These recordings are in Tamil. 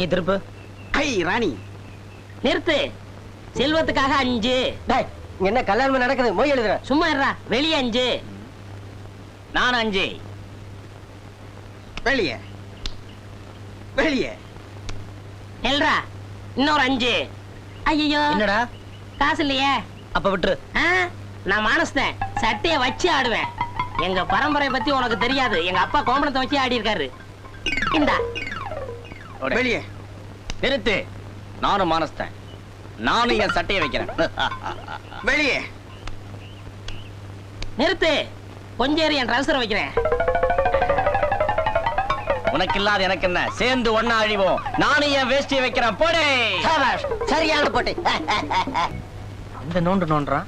நீ திருப்பு. ஐ ராணி. நிறுத்து. செல்வத்துக்காக அஞ்சு. என்ன கல்யாணம் நடக்குது? மொய் எழுதுற. சும்மா இருடா. வெளியே அஞ்சு. நான் அஞ்சு. வெளியே. வெளியே. எல்ரா இன்னொரு அஞ்சு. ஐயோ என்னடா? காசு இல்லையே. அப்ப விட்டுரு. நான் மானஸ்தேன் சட்டைய வச்சு ஆடுவேன். எங்க பரம்பரை பத்தி உனக்கு தெரியாது. எங்க அப்பா கோமணத்தை வச்சு ஆடி இருக்காரு இந்தா. வெளியே. நிறுத்து. நானும் மானஸ்தேன். நானும் என் சட்டையை வைக்கிறேன். வெளியே. நிறுத்து. கொஞ்சம் என் ட்ரௌசர் வைக்கிறேன். உனக்கு இல்லாத எனக்கு என்ன? சேர்ந்து ஒன்னா அழிவோம். நானும் என் வேஷ்டியை வைக்கிறேன். போடே. சரியான போட்டு. அந்த நோண்டு நோண்டுறான்.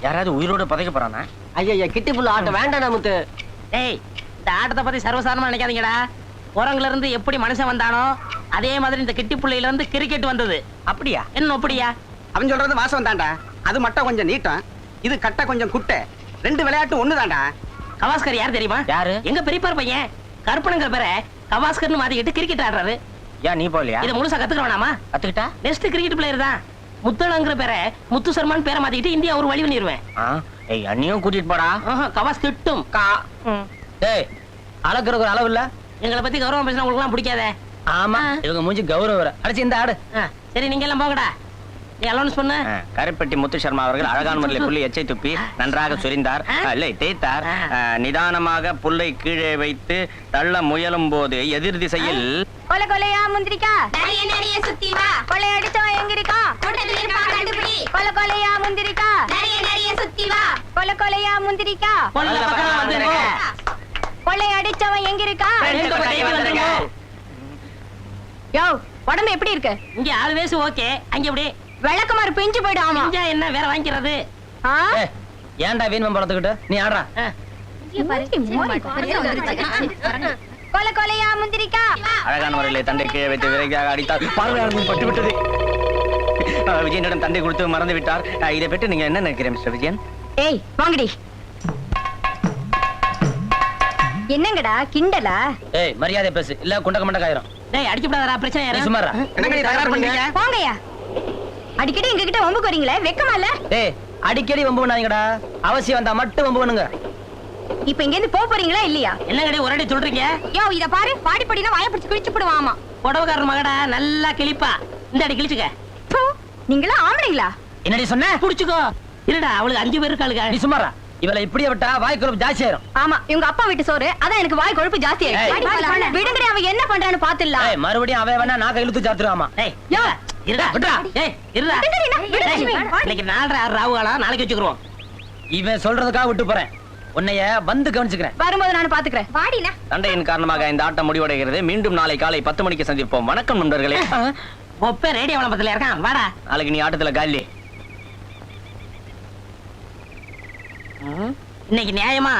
யாராவது உயிரோட பதைக்க போறானா? ஐயா கிட்டி புள்ள ஆட்டம் வேண்டாம் நமக்கு ஏய் இந்த ஆட்டத்தை பத்தி சர்வசாதாரணமா நினைக்காதீங்கடா. குரங்குல இருந்து எப்படி மனுஷன் வந்தானோ அதே மாதிரி இந்த கிட்டி புள்ளையில இருந்து கிரிக்கெட் வந்தது. அப்படியா? என்ன அப்படியா அவன் சொல்றது வாசம் தான்டா. அது மட்டும் கொஞ்சம் நீட்டம். இது கட்ட கொஞ்சம் குட்டை. ரெண்டு விளையாட்டு ஒண்ணு தான்டா கவாஸ்கர் யார் தெரியுமா? யாரு? எங்க பெரியப்பார் பையன். கருப்பனுங்கிற பேரை கவாஸ்கர்னு மாத்திக்கிட்டு கிரிக்கெட் ஆடுறாரு. ஏன் நீ போகலையா? இதை முழுசா கத்துக்க வேணாமா கத்துக்கிட்டா? நெக்ஸ்ட் கிரிக்கெட் பிளேயர் தான். முத்தளங்கிற பேரை முத்து சர்மான் பேரை மாத்திக்கிட்டு இந்தியா ஒரு வழி பண்ணிடுவேன் ஏய் அண்ணியும் கூட்டிட்டு போடா. கவாஸ் திட்டும் கா. டேய் அளக்குறக்கு ஒரு அளவு இல்ல? எங்களை பத்தி கௌரவம் பேசினா உங்களுக்கு பிடிக்காதே? ஆமா. இவங்க மூஞ்சி கௌரவ வர அடிச்சு இந்த ஆடு. சரி நீங்க எல்லாம் போகடா கரைப்பட்டி முத்து சர்மா அவர்கள் அழகான முறையில் புள்ளி எச்சை துப்பி நன்றாக சொரிந்தார். இல்லை தேய்த்தார். நிதானமாக புல்லை கீழே வைத்து தள்ள முயலும் போது எதிர் திசையில் கொலை கொலையா முந்திரிக்கா? நிறைய நிறைய சுத்தி வா. கொலை அடிச்சவன் எங்க இருக்கா கூட்டத்தில் இருப்பான் கண்டுபிடி. கொலை கொலையா முந்திரிக்கா? நிறைய நிறைய சுத்தி வா. கொலை கொலையா முந்திரிக்கா? கொலை அடிச்சவன் எங்க இருக்கா ரெண்டு பக்கம் வந்துருங்க. யோ உடம்பு எப்படி இருக்கு? இங்க ஆள் வேசு ஓகே. அங்க எப்படி? விளக்குமாறு பிஞ்சு போயிடும் என்ன வேற வாங்கிக்கிறது? ஏன்டா வீண் பழத்துக்கிட்டு நீ ஆடுறா. கொலை கொலையா முந்திரிக்கா? அழகான முறையில் தண்டை கீழே வைத்து விரைவாக அடித்தார் பார்வையாளர்கள் பட்டு விட்டது ஆ, விஜயனிடம் தண்டை கொடுத்து மறந்து விட்டார் இதை பற்றி நீங்க என்ன நினைக்கிறீங்க மிஸ்டர் விஜயன்? ஏய் வாங்கடி. என்னங்கடா கிண்டலா? ஏய் மரியாதை பேசு. இல்ல குண்டக்க மண்டக்காயிரும் டேய் அடிக்கப்படாதடா பிரச்சனை நீ யாரும் சும்மாரா என்னங்க நீ தகராறு பண்றீங்க? போங்கய்யா. அடிக்கடி எங்க கிட்ட வம்புக்கு வரீங்களே வெக்கமா இல்ல? டேய் அடிக்கடி வம்பு பண்ணாதீங்கடா. அவசியம் வந்தா மட்டும் வம்பு பண்ணுங்க. இப்ப இங்க இருந்து போக போறீங்களா இல்லையா? என்னங்கடி ஒரு அடி சொல்றீங்க? யோ இத பாரு பாடி படினா வாய பிடிச்சு கிழிச்சு போடுவாமா. புடவைக்காரர் மகடா நல்லா கிழிப்பா. இந்த அடி கிழிச்சுக்க. நீங்களா ஆம்பளைங்களா? என்னடி சொன்ன? புடிச்சுக்கோ. இருடா அவளுக்கு அஞ்சு பேர் இருக்காளுங்க நீ சும்மாரா இவளை இப்படியே விட்டா வாய் குழப்பு ஜாஸ்தி ஆயிரும். ஆமா இவங்க அப்பா வீட்டு சோறு அதான் எனக்கு வாய் கொழுப்பு ஜாஸ்தி. ஆயிடுச்சு. விடுங்கடி அவன் என்ன பண்றான்னு பாத்துடலாம். ஏய் மறுபடியும் அவன் வேணா நான் கையிலுத்து சாத்துருவாமா? ஏய் இருடா இருடா. இன்னைக்கு நாலரை ஆறு ராவு காலம் நாளைக்கு வச்சுக்கிறோம் இவன் சொல்றதுக்காக விட்டு போறேன். உன்னைய வந்து கவனிச்சுக்கிறேன். வரும்போது நான் பாத்துக்கிறேன். வாடினா சண்டையின் காரணமாக இந்த ஆட்டம் முடிவடைகிறது. மீண்டும் நாளை காலை பத்து மணிக்கு சந்திப்போம். வணக்கம் நண்பர்களே. ஒப்பே ரேடியோ விளம்பரத்துல இருக்கான். வாடா. நாளைக்கு நீ ஆட்டத்துல காலி. இன்னைக்கு நியாயமா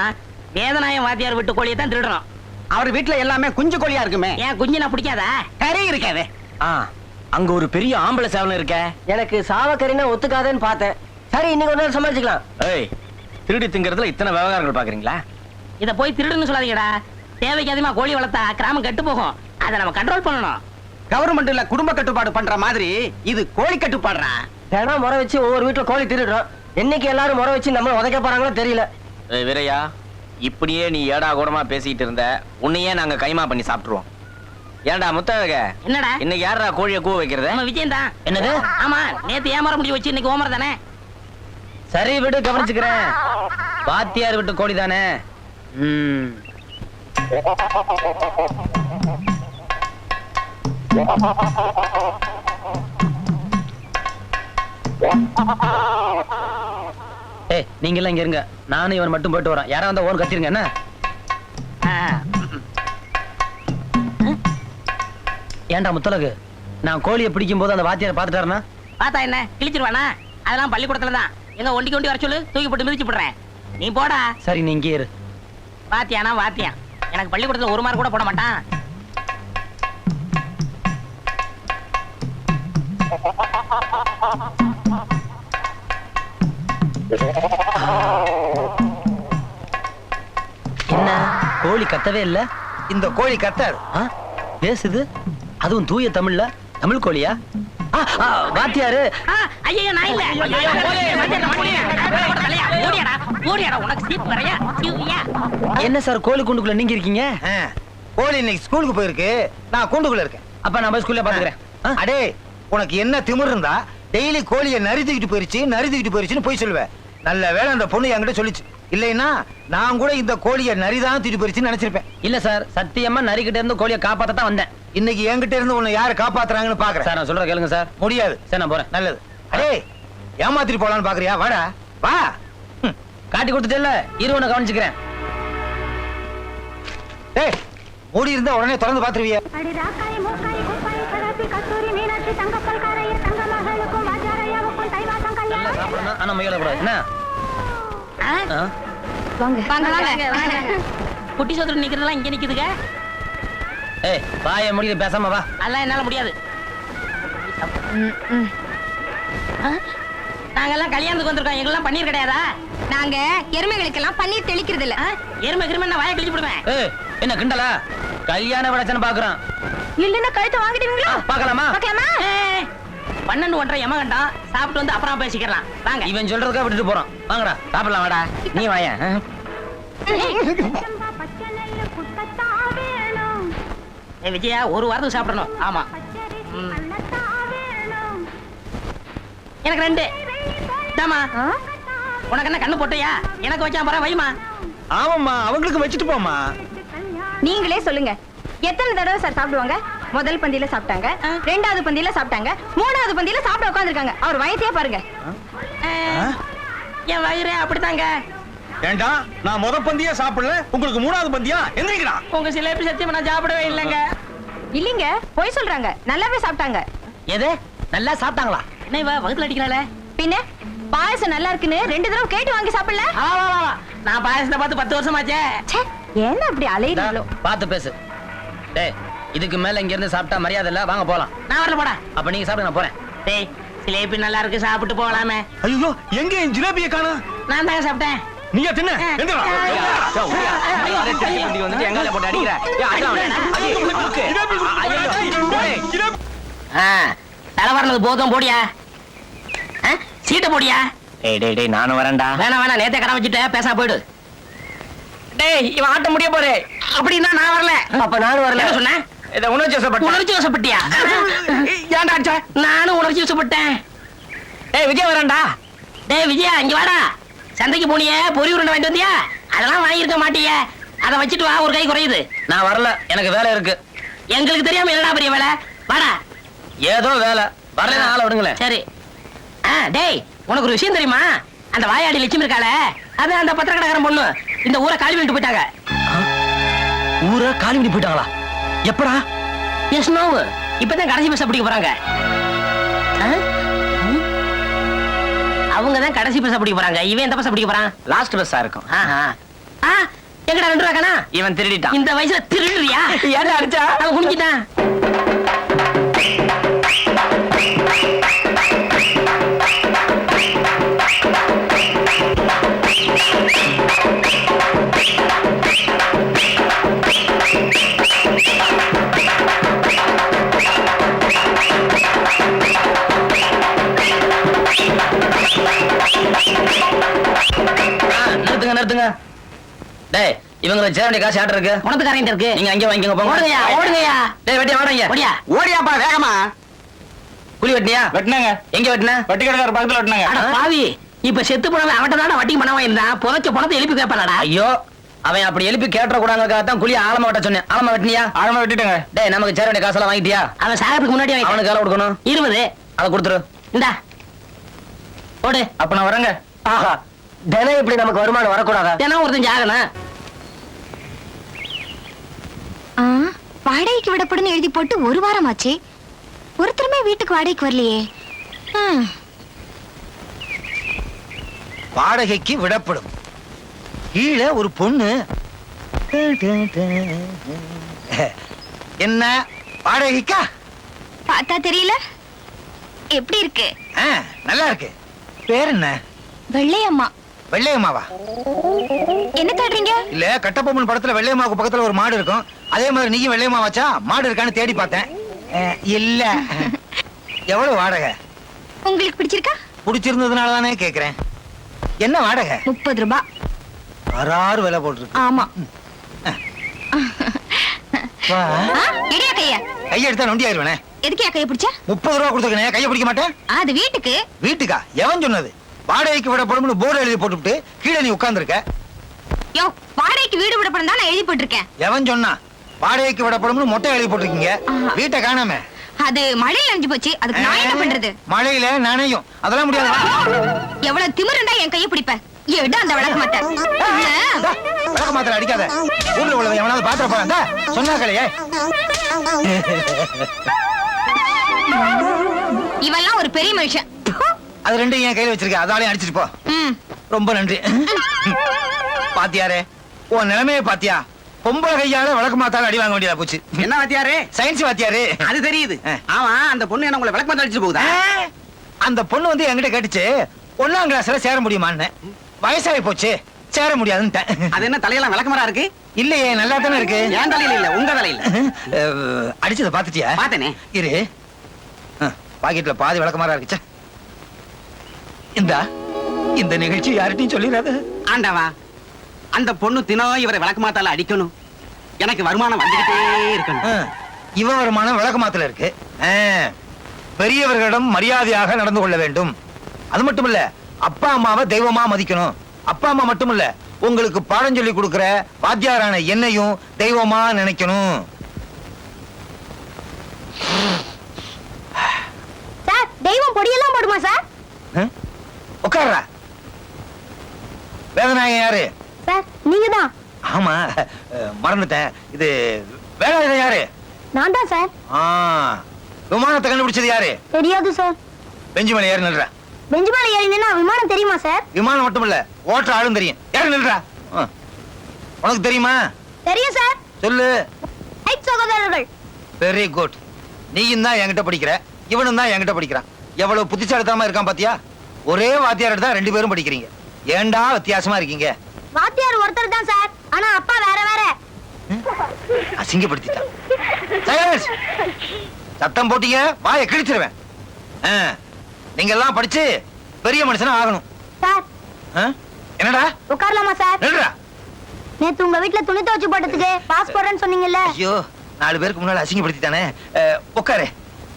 வேதநாயம் வாத்தியார் விட்டு கோழியை தான் திருடுறோம். அவர் வீட்டுல எல்லாமே குஞ்சு கோழியா இருக்குமே? ஏன் குஞ்சு நான் பிடிக்காதா? கறி இருக்காது. ஆ அங்க ஒரு பெரிய ஆம்பளை சேவலம் இருக்க. எனக்கு சாவக்கறினா ஒத்துக்காதேன்னு பார்த்தேன். சரி இன்னைக்கு ஒரு நாள் சமாளிச்சுக்கலாம். ஏய் திருடி திங்கிறதுல இத்தனை விவகாரங்கள் பாக்குறீங்களா? இத போய் திருடுன்னு சொல்லாதீங்கடா. தேவைக்கு அதிகமா கோழி வளர்த்தா கிராமம் கெட்டு போகும். அதை நம்ம கண்ட்ரோல் பண்ணணும். கவர்மெண்ட்ல குடும்ப கட்டுப்பாடு பண்ற மாதிரி இது கோழி கட்டுப்பாடுறா தினம் முறை வச்சு ஒவ்வொரு வீட்டுல கோழி திருடுறோம். என்னைக்கு எல்லாரும் முறை வச்சு நம்ம உதைக்க போறாங்களோ தெரியல. வீரையா இப்படியே நீ ஏடா கூடமா பேசிட்டு இருந்த உன்னையே நாங்க கைமா பண்ணி சாப்பிட்டுருவோம். ஏன்டா முத்தழக? என்னடா? இன்னைக்கு யாரா கோழியை கூவ வைக்கிறது? நம்ம விஜயம் தான் என்னது? ஆமா நேத்து ஏமாற முடிவு வச்சு இன்னைக்கு ஓமர் தானே? சரி விடு கவனிச்சுக்கிறேன். வாத்தியார் விட்டு கோழி தானே? ம். ஏய் நீங்க எல்லாம் இங்க இருங்க. நானும் இவன் மட்டும் போயிட்டு வரேன் யாரா வந்தா ஓன் கத்திருங்க என்ன? ஏன்டா முத்தலகு நான் கோழியை பிடிக்கும் போது அந்த வாத்தியார் பாத்துட்டாருன்னா பார்த்தா என்ன? கிழிச்சிருவானா? அதெல்லாம் பள்ளிக்கூடத்துல தான். எங்க ஒண்டிக்கு ஒண்டி வர சொல்லு தூக்கி போட்டு மிதிச்சு போடுறேன் நீ போடா. சரி நீ இங்கே இரு. வாத்தியானா வாத்தியான். எனக்கு பள்ளிக்கூடத்துல ஒரு மார்க் கூட போட மாட்டான். என்ன? கோழி கத்தவே இல்ல? இந்த கோழி கத்தாது. ஆ? பேசுது? அதுவும் தூய தமிழ்ல? தமிழ் கோழியா? வாத்தியாரு. ஆ, ஐயையோ, நான் இல்ல. என்ன சார் கோழி குண்டுக்குள்ள நீங்க இருக்கீங்க கோழி இன்னைக்கு ஸ்கூலுக்கு போயிருக்கு. நான் கூண்டுக்குள்ள இருக்கேன். அப்ப நான் போய் ஸ்கூல்ல பாத்துக்கிறேன்? அடே உனக்கு என்ன திமிர் இருந்தா டெய்லி கோழியை நரி தூக்கிட்டு போயிருச்சு நரி தூக்கிட்டு போயிருச்சுன்னு போய் சொல்லுவேன் நல்ல வேளை அந்த பொண்ணு என்கிட்ட சொல்லிச்சு. இல்லைன்னா நான் கூட இந்த கோழியை நரிதான் தூக்கிட்டு போயிருச்சுன்னு நினைச்சிருப்பேன். இல்ல சார் சத்தியமா நரிக்கிட்ட இருந்து கோழியை காப்பாத்த தான் வந்தேன். இன்னைக்கு என்கிட்ட இருந்து உன்னை யாரு காப்பாத்துறாங்கன்னு பாக்குறேன். சார் நான் சொல்ற கேளுங்க சார். முடியாது. சரி நான் போறேன். நல்லது. அடே ஏமாத்திட்டு போலான்னு பாக்குறியா? வாடா வா. காட்டி கொடுத்துட்டேல்ல இரு உன்னை கவனிச்சுக்கிறேன். டேய் மூடி இருந்தா உடனே திறந்து பாத்துருவிய ஆனா முயல கூடாது என்ன? குட்டி சோதரன் நிக்கிறதெல்லாம் இங்க நிக்குதுங்க. ஏய் வாய முடியுது பேசாம வா. அதெல்லாம் என்னால முடியாது? நாங்கெல்லாம் கல்யாணத்துக்கு வந்திருக்கோம். எங்கெல்லாம் பன்னீர் கிடையாதா? நாங்க எருமைகளுக்கெல்லாம் பன்னீர் தெளிக்கிறது இல்ல? எருமை கிருமை நான் வாயை கிழிச்சு விடுவேன் என்ன கிண்டலா? கல்யாண விடச்சன பாக்குறான். இல்லன்னா கழுத்தை வாங்கிடுவீங்களா? பாக்கலாமா பார்க்கலாமா? ஏய், பன்னெண்டு ஒன்றரை எமகண்டம் சாப்பிட்டு வந்து அப்புறம் பேசிக்கலாம் வாங்க. இவன் சொல்றதுக்கா விட்டுட்டு போறான். வாங்கடா சாப்பிடலாம் வாடா. நீ வாயா விஜயா ஒரு வாரத்துக்கு சாப்பிடணும். ஆமா. எனக்கு ரெண்டு. தாமா? உனக்கு என்ன கண்ணு போட்டியா? எனக்கு வச்சா போற வைமா. ஆமாம்மா அவங்களுக்கு வச்சுட்டு போமா நீங்களே சொல்லுங்க. எத்தனை தடவை சார் சாப்பிடுவாங்க? முதல் பந்தியில சாப்பிட்டாங்க ரெண்டாவது பந்தியில சாப்பிட்டாங்க மூணாவது பந்தியில சாப்பிட உட்காந்துருக்காங்க அவர் வயத்தையே பாருங்க. என் வயிறு அப்படித்தாங்க. ஏண்டா நான் முத பந்தியா சாப்பிடல உங்களுக்கு மூணாவது பந்தியா? எந்திரிக்கிறா உங்க சிலேபி சத்தியமா நான் சாப்பிடவே இல்லைங்க. இல்லீங்க பொய் சொல்றாங்க. நல்லாவே சாப்பிட்டாங்க. எது? நல்லா சாப்பிட்டாங்களா? என்ன இவ வகுத்துல அடிக்கிறாள. பின்ன? பாயசம் நல்லா இருக்குன்னு ரெண்டு தடவை கேட்டு வாங்கி சாப்பிடல? வா வா வா வா. நான் பாயசத்தை பார்த்து பத்து வருஷமாச்சே. ச்சே, என்ன அப்படி அலையிறீங்களோ? பார்த்து பேசு. டேய் இதுக்கு மேல இங்க இருந்து சாப்பிட்டா மரியாதை இல்ல. வாங்க போலாம். நான் வரல போடா. அப்ப நீங்க சாப்பிடுங்க நான் போறேன். டேய் சிலேபி நல்லா இருக்கு சாப்பிட்டு போகலாமே ஐயோ எங்க என் ஜிலேபிய காணா? நான் தாங்க சாப்பிட்டேன். நீயா தின்ன? எந்திரா. வந்துட்டு எங்கால போட்டு அடிக்கிற? ஏய், அடிடா அவனை. ஐயோ, தூக்கு. ஐயோ, டேய். ஆ, தலை வரனது போதும் போடியா. சீட்டை போடியா? டேய் டேய் டேய் நானும் வரேன்டா. வேணாம் வேணாம் நேத்தே கடை வச்சுட்டு பேசாம போயிடு. டேய் இவன் ஆட்ட முடிய போறே. அப்படின்னா நான் வரல. அப்ப நானும் வரல. என்ன சொன்னேன் இத உணர்ச்சி வசப்பட்ட. உணர்ச்சி வசப்பட்டியா? ஏன்டா அடிச்ச? நானும் உணர்ச்சி வசப்பட்டேன். டேய் விஜய் வரேன்டா. டேய் விஜயா இங்க வாடா. சந்தைக்கு போனியே பொறி உருண்டை வாங்கிட்டு வந்தியா? அதெல்லாம் வாங்கியிருக்க மாட்டியே. அதை வச்சுட்டு வா ஒரு கை குறையுது. நான் வரல. எனக்கு வேலை இருக்கு. எங்களுக்கு தெரியாம என்னடா பெரிய வேலை? வாடா. ஏதோ வேலை. வரல ஆளை விடுங்களேன். சரி. டேய் உனக்கு ஒரு விஷயம் தெரியுமா? அந்த வாயாடி லட்சுமி இருக்காளே? அது அந்த பத்திரக்கடைக்காரன் பொண்ணு. இந்த ஊரை காலி பண்ணிட்டு போயிட்டாங்க. ஊரை காலி பண்ணி போயிட்டாங்களா? எப்படா? எஸ் நோ இப்பதான் கடைசி பஸ் பிடிக்க போறாங்க. அவங்க தான் கடைசி பஸ் பிடிக்க போறாங்க. இவன் எந்த பஸ் பிடிக்க போறான்? லாஸ்ட் பஸ்ஸா இருக்கும். எங்கடா ரெண்டு ரூபா கணா இவன் திருடிட்டான். இந்த வயசுல திருடுறியா? ஏன்டா அடிச்சா? அவன் குடிக்கிட்டான் இவங்களுக்கு சேர வேண்டிய காசு ஆட்ட இருக்கு? உனத்துக்காரங்க இருக்கு. நீங்க அங்கே வாங்கிக்கோங்க போங்க. ஓடுங்கய்யா ஓடுங்கய்யா. டேய் வெட்டி வாடங்க. ஓடியா. ஓடியாப்பா வேகமா. குழி வெட்டினியா? வெட்டினாங்க. எங்க வெட்டின? வட்டி கடைக்கார பக்கத்துல வெட்டினாங்க. அட பாவி. இப்ப செத்து போனவன் அவன்கிட்ட தானே வட்டிக்கு பணம் வாங்கியிருந்தான். புதைச்ச பணத்தை எழுப்பி கேட்பானடா. ஐயோ அவன் அப்படி எழுப்பி கேட்டுற கூடாதுக்காக தான் குழி ஆழமா வெட்ட சொன்னேன். ஆழமா வெட்டினியா? ஆழமா வெட்டிட்டாங்க. டேய் நமக்கு சேர வேண்டிய காசெல்லாம் வாங்கிட்டியா? அவன் சாகத்துக்கு முன்னாடி. அவனுக்கு வேலை கொடுக்கணும்? இருபது. அதை கொடுத்துரு. இந்தா. ஓடு. அப்ப நான் வரேங்க. ஆஹா. தினம் இப்படி நமக்கு வருமானம் வரக்கூடாதா? தினம் ஒருத்தன் ஆ, வாடகைக்கு விடப்படுன்னு எழுதி போட்டு ஒரு வாரம் ஆச்சு ஒருத்தருமே வீட்டுக்கு வாடகைக்கு வரலையே. வாடகைக்கு விடப்படும். கீழே ஒரு பொண்ணு. என்ன? வாடகைக்கா? பார்த்தா தெரியல. எப்படி இருக்கு? நல்லா இருக்கு. பேர் என்ன? வெள்ளையம்மா. வெள்ளையம்மாவா? என்ன தேடுறீங்க? இல்ல கட்டபொம்மன் படத்துல வெள்ளையம்மாவுக்கு பக்கத்துல ஒரு மாடு இருக்கும். அதே மாதிரி நீயும் வெள்ளையம்மா வச்சா மாடு இருக்கான்னு தேடி பார்த்தேன். இல்ல. எவ்வளவு வாடகை? உங்களுக்கு பிடிச்சிருக்கா? பிடிச்சிருந்ததுனால தானே கேக்குறேன். என்ன வாடகை? முப்பது ரூபாய் அறாறு விலை போட்டுருக்கு. ஆமா. எடியா கைய கையை எடுத்தா நொண்டி ஆயிருவேனே. எதுக்கியா கைய பிடிச்ச? முப்பது ரூபா கொடுத்துருக்கேன் கையை பிடிக்க மாட்டேன்? அது வீட்டுக்கு. வீட்டுக்கா? எவன் சொன்னது? வாடகைக்கு விடப்படும்னு போர்டு எழுதி போட்டுவிட்டு கீழே நீ உட்கார்ந்திருக்க. யோ வாடகைக்கு வீடு விடப்படும் தான் நான் எழுதி போட்டிருக்கேன். எவன் சொன்னா? வாடகைக்கு விடப்படும்னு மொட்டை எழுதி போட்டிருக்கீங்க. வீட்டை காணாம. அது மழையில நனைஞ்சு போச்சு. அதுக்கு நான் என்ன பண்றது? மழையில நனையும். அதெல்லாம் முடியாது. எவ்வளவு திமிரு இருந்தா என் கைய பிடிப்ப. எடு அந்த விளக்க மாட்டேன் விளக்க மாத்திரம் அடிக்காத. ஊர்ல உள்ள எவனாவது பாத்திர போறான். சொன்னா கலையே இவெல்லாம் ஒரு பெரிய மனுஷன். அது ரெண்டும் என் கையில வச்சிருக்க. அதாலையும் அடிச்சிட்டு போ. ரொம்ப நன்றி. பாத்தியாரே உன் நிலைமையை பாத்தியா? பொம்பளை கையால விளக்கு மாத்தால அடி வாங்க வேண்டியதா போச்சு. என்ன வாத்தியாரே? சயின்ஸ் வாத்தியாரு. அது தெரியுது. ஆமா அந்த பொண்ணு என்ன உங்களை விளக்கு அடிச்சு போகுதா? அந்த பொண்ணு வந்து என்கிட்ட கேட்டுச்சு ஒன்னாம் கிளாஸ்ல சேர முடியுமான்னு. வயசாகி போச்சு சேர முடியாதுன்ட்டேன். அது என்ன தலையெல்லாம் விளக்கமரா இருக்கு? இல்லையே நல்லா தானே இருக்கு. என் தலையில இல்ல உங்க தலையில. அடிச்சத பாத்துட்டியா? பார்த்தேனே இரு. பாக்கெட்ல பாதி விளக்கமாரா இருக்குச்சே இந்தா இந்த நிகழ்ச்சி யார்கிட்டயும் சொல்லிடாத. ஆண்டவா அந்த பொண்ணு தினம் இவரை விளக்கு மாத்தால அடிக்கணும். எனக்கு வருமானம் வந்துகிட்டே இருக்கணும். அஹ், இவ வருமானம் விளக்கமாத்துல இருக்கு. பெரியவர்களிடம் மரியாதையாக நடந்து கொள்ள வேண்டும். அது மட்டும் இல்ல அப்பா அம்மாவை தெய்வமா மதிக்கணும். அப்பா அம்மா மட்டும் இல்ல உங்களுக்கு பாடம் சொல்லி கொடுக்கிற வாத்தியாரான என்னையும் தெய்வமா நினைக்கணும். சார் தெய்வம் பொடியெல்லாம் போடுமா சார்? உட்கார்றா. வேதநாயகன் யாரு? சார் நீங்க தான் ஆமா மறந்துட்டேன். இது வேலாயுதம் யாரு? நான் தான் சார். விமானத்தை கண்டுபிடிச்சது யாரு? தெரியாது சார். பெஞ்சு மேல ஏறி நில்றா. பெஞ்சு மேல ஏறி நின்னா விமானம் தெரியுமா சார்? விமானம் மட்டும் இல்ல ஓட்டுற ஆளும் தெரியும். ஏறி நில்றா. உனக்கு தெரியுமா? தெரியும் சார். சொல்லு. சகோதரர்கள். வெரி குட் நீயும் தான் என்கிட்ட படிக்கிற இவனும் தான் என்கிட்ட படிக்கிறான். எவ்வளவு புத்திசாலித்தனமா இருக்கான் பாத்தியா? ஒரே வாத்தியார்கிட்ட தான் ரெண்டு பேரும் படிக்கிறீங்க. ஏன்டா வித்தியாசமா இருக்கீங்க? வாத்தியார் ஒருத்தர் தான் சார். ஆனா அப்பா வேற வேற. அசிங்கப்படுத்திட்டான். சத்தம் போட்டீங்க வாயை கிழிச்சிருவேன். நீங்க எல்லாம் படிச்சு பெரிய மனுஷனா ஆகணும். சார்? என்னடா? உட்காரலாமா சார்? நில்றா. நேத்து உங்க வீட்ல துணி துவச்சு போட்டதுக்கு பாஸ் போடுறேன்னு சொன்னீங்கல்ல. ஐயோ நாலு பேருக்கு முன்னால அசிங்கப்படுத்திட்டானே. உட்காரு.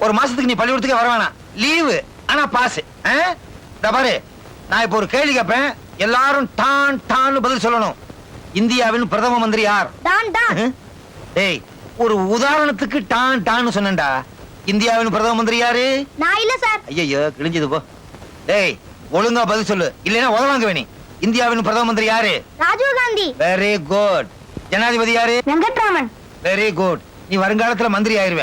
ஒரு மாசத்துக்கு நீ பள்ளிக்கூடத்துக்கு வர வேணாம். லீவு ஆனா பாஸ். பாரு நான் இப்போ ஒரு கேள்வி கேட்பேன். எல்லாரும் டான் டான்னு பதில் சொல்லணும். இந்தியாவின் பிரதம மந்திரி யார்? டேய் ஒரு உதாரணத்துக்கு டான் டான்னு சொன்னேன்டா. இந்தியாவின் பிரதம மந்திரி யாரு? நான் இல்ல சார். ஐயோ கிழிஞ்சது போ. டேய் ஒழுங்கா பதில் சொல்லு. இல்லைன்னா உதவாங்க வேணி. இந்தியாவின் பிரதம மந்திரி யாரு? ராஜீவ் காந்தி. வெரி குட் ஜனாதிபதி யாரு? வெங்கட்ராமன். வெரி குட் நீ வருங்காலத்துல மந்திரி ஆயிருவ.